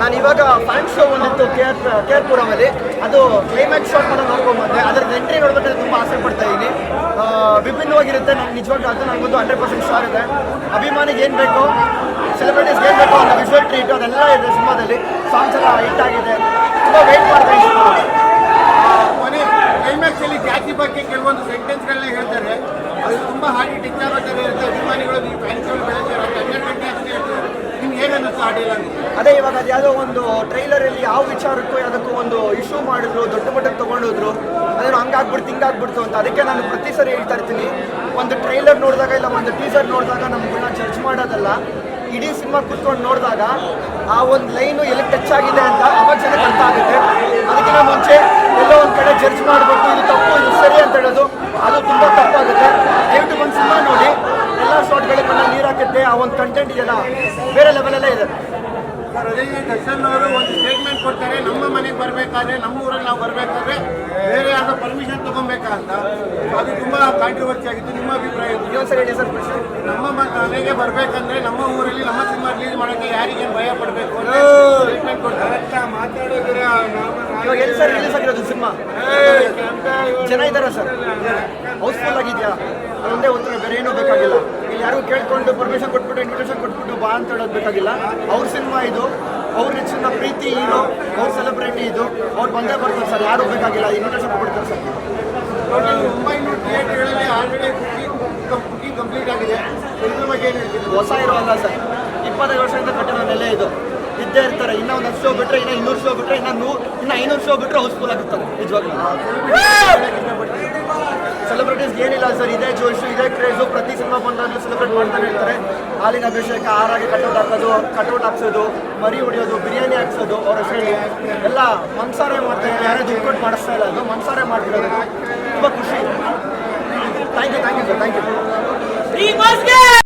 ನಾನು ಇವಾಗ fan show ಒಂದಿತ್ತು ಕೆ ಆರ್ ಕೆ ಆರ್ ಪುರಮಲ್ಲಿ ಅದು ಕ್ಲೈಮ್ಯಾಕ್ಸ್ ಶಾಟ್ ಮಾಡೋದು ನೋಡ್ಕೊಂಡ್ಬಂದೆ ಅದರ ಎಂಟ್ರಿ ನೋಡ್ಬೇಕಂದ್ರೆ ತುಂಬ ಆಸೆ ಪಡ್ತಾ ಇದ್ದೀನಿ ವಿಭಿನ್ನವಾಗಿರುತ್ತೆ ನಾನು ನಿಜವಾಗ್ಲೂ ಅದು ನನಗೊಂದು ಹಂಡ್ರೆಡ್ ಪರ್ಸೆಂಟ್ ಸ್ಟಾರ್ ಇದೆ. ಅಭಿಮಾನಿಗೆ ಏನು ಬೇಕು ಸೆಲೆಬ್ರಿಟೀಸ್ ಏನು ಬೇಕು ಅಂತ ವಿಜುವಲ್ ಟ್ರೀಟ್ ಅದೆಲ್ಲ ಇದೆ ಸಿನಿಮಾದಲ್ಲಿ. ಸಾಂಗ್ಸ್ ಎಲ್ಲ ಹಿಟ್ ಆಗಿದೆ. ತುಂಬ ವೆಯ್ಟ್ ಮಾಡ್ತಾ ಇದ್ದೀನಿ ಕ್ಲೈಮ್ಯಾಕ್ಸಲ್ಲಿ ಜಾತಿ ಬಗ್ಗೆ ಕೆಲವೊಂದು ಸೆಂಟೆನ್ಸ್ಗಳನ್ನ ಹೇಳ್ತಾರೆ. ಅದು ತುಂಬ ಹಾಗೆ ಟಿಕ್ಟಾಗುತ್ತೆ ಇರುತ್ತೆ ಅಭಿಮಾನಿಗಳು ನೀವು ಫ್ಯಾನ್ಸ್ಗಳು ಬೆಳೆಸಿರೋ ಕನ್ನಡ ಬಗ್ಗೆ ಅದೇ ಇವಾಗ ಅದು ಯಾವುದೋ ಒಂದು ಟ್ರೈಲರಲ್ಲಿ ಯಾವ ವಿಚಾರಕ್ಕೂ ಯಾವುದಕ್ಕೂ ಒಂದು ಇಶ್ಯೂ ಮಾಡಿದ್ರು, ದೊಡ್ಡ ಮಟ್ಟಕ್ಕೆ ತಗೊಂಡಿದ್ರು ಅದೇನೋ ಹಂಗಾಗ್ಬಿಡ್ತು, ಹಿಂಗಾಗ್ಬಿಡ್ತು ಅಂತ. ಅದಕ್ಕೆ ನಾನು ಪ್ರತಿ ಸರಿ ಹೇಳ್ತಾ ಇರ್ತೀನಿ. ಒಂದು ಟ್ರೈಲರ್ ನೋಡಿದಾಗ ಇಲ್ಲ, ಒಂದು ಟೀಸರ್ ನೋಡಿದಾಗ ನಮ್ಗೆ ಜಡ್ಜ್ ಮಾಡೋದಲ್ಲ. ಇಡೀ ಸಿನಿಮಾ ಕುತ್ಕೊಂಡು ನೋಡಿದಾಗ ಆ ಒಂದು ಲೈನು ಎಲ್ಲಿ ಟಚ್ ಆಗಿದೆ ಅಂತ ಅವಾಗ ಜನಕ್ಕೆ ಅರ್ಥ ಆಗುತ್ತೆ. ಅದಕ್ಕಿಂತ ಮುಂಚೆ ಎಲ್ಲೋ ಒಂದು ಕಡೆ ಜಡ್ಜ್ ಮಾಡಬೇಕು ಇದು ತಪ್ಪು, ಇದು ಸರಿ ಅಂತ ಹೇಳೋದು, ಅದು ತುಂಬ ತಪ್ಪಾಗುತ್ತೆ. ದಯವಿಟ್ಟು ಒಂದು ಸಿನಿಮಾ ನೋಡಿ. ಎಲ್ಲ ಶಾರ್ಟ್ಗಳಿಗೆ ಕಣ್ಣಲ್ಲಿ ನೀರು ಹಾಕುತ್ತೆ. ಆ ಒಂದು ಕಂಟೆಂಟ್ ಇದೆಯಲ್ಲ ಲೆವೆಲಲ್ಲೇ ಇದೆ ಸರ್ ಅದೇ ಒಂದು ಸ್ಟೇಟ್ಮೆಂಟ್ ಕೊಡ್ತಾರೆ ನಮ್ಮ ಮನೆಗೆ ಬರಬೇಕಾದ್ರೆ ನಮ್ಮ ಊರಲ್ಲಿ ನಾವು ಬರಬೇಕಾದ್ರೆ ಬೇರೆ ಯಾರೋ ಪರ್ಮಿಷನ್ ತಗೊಬೇಕಾ ಅಂತ ಅದು ತುಂಬಾ ಕಾಂಟ್ರವರ್ಸಿ ಆಗಿತ್ತು ನಿಮ್ಮ ಅಭಿಪ್ರಾಯ ಸರ್ ನಮ್ಮ ಮನೆಗೆ ಬರಬೇಕಂದ್ರೆ ನಮ್ಮ ಊರಲ್ಲಿ ನಮ್ಮ ಸಿನಿಮಾ ರಿಲೀಸ್ ಮಾಡೋಕ್ಕೆ ಯಾರಿಗೇನು ಭಯ ಪಡಬೇಕು ಸ್ಟೇಟ್ಮೆಂಟ್ ಕೊಡ್ತಾರೆ. ಇವಾಗ ಎಲ್ಲಿ ಸರ್ ರಿಲೀಸ್ ಆಗಿರೋದು ಸಿನಿಮಾ? ಜನ ಇದ್ದಾರಾ ಸರ್? ಹೌಸ್ಫುಲ್ ಆಗಿದೆಯಾ? ಅದೊಂದೇ ಉತ್ತರ ಬೇರೆ ಏನೂ ಬೇಕಾಗಿಲ್ಲ. ಇಲ್ಲಿ ಯಾರು ಕೇಳ್ಕೊಂಡು ಪರ್ಮಿಷನ್ ಕೊಟ್ಬಿಟ್ಟು ಇನ್ವಿಟೇಷನ್ ಕೊಟ್ಬಿಟ್ಟು ಬಾ ಅಂತ ಹೇಳೋದು ಬೇಕಾಗಿಲ್ಲ. ಅವ್ರ ಸಿನಿಮಾ ಇದು ಅವ್ರ ನೆಚ್ಚಿನ ಪ್ರೀತಿ ಹೀರೋ ಅವ್ರ ಸೆಲೆಬ್ರಿಟಿ ಇದು ಅವ್ರು ಬಂದೇ ಬರ್ತಾರೆ ಸರ್ ಯಾರು ಬೇಕಾಗಿಲ್ಲ ಇನ್ವಿಟೇಷನ್ ಕೊಟ್ಬಿಡ್ತಾರೆ ಸರ್. ಟೋಟಲ್ ಒಂಬೈನೂರು ಥಿಯೇಟರ್ಗಳಲ್ಲಿ ಆಲ್ರೆಡಿ ಕಂಪ್ಲೀಟ್ ಆಗಿದೆ. ಇದ್ರ ಬಗ್ಗೆ ಏನು ಹೊಸ ಇರೋಲ್ಲ ಸರ್. ಇಪ್ಪತ್ತೈದು ವರ್ಷದಿಂದ ಕಟ್ಟಿರೋ ನೆಲೆ ಇದು. ಇದ್ದೇ ಇರ್ತಾರೆ. ಇನ್ನ ಒಂದು ಹತ್ತು ಶೋ ಬಿಟ್ರೆ ಇನ್ನೂ ಇನ್ನೂರು ಶೋ ಬಿಟ್ರೆ ಇನ್ನೂ ನೂ ಇನ್ನು ಐನೂರು ಶೋ ಬಿಟ್ಟರೆ ಹೌಸ್ಫುಲ್ ಆಗುತ್ತೆ. ನಿಜವಾಗ್ಲೂ. ಸೆಲೆಬ್ರಿಟೀಸ್ ಏನಿಲ್ಲ ಸರ್. ಇದೇ ಜೋಶ್, ಇದೇ ಕ್ರೇಜು. ಪ್ರತಿ ಸಿನಿಮಾ ಬಂದಾಗಲೂ ಸೆಲೆಬ್ರೇಟ್ ಮಾಡ್ತಾನೆ ಇರ್ತಾರೆ. ಹಾಲಿನ ಅಭಿಷೇಕ ಆರಾಗಿ ಕಟೌಟ್ ಹಾಕೋದು, ಕಟೌಟ್ ಹಾಕ್ಸೋದು, ಮರಿ ಹೊಡಿಯೋದು, ಬಿರಿಯಾನಿ ಹಾಕ್ಸೋದು ಅವ್ರ ಹೆಸರು ಎಲ್ಲ ಮನ್ಸಾರೆ ಮಾಡ್ತಾರೆ ಯಾರೇ ದುಡ್ಡು ಮಾಡಿಸ್ತಾ ಇಲ್ಲ ಅದು. ಮನ್ಸಾರೆ ಮಾಡ್ತಿರೋದು. ತುಂಬ ಖುಷಿ. Thank you thank you sir thank you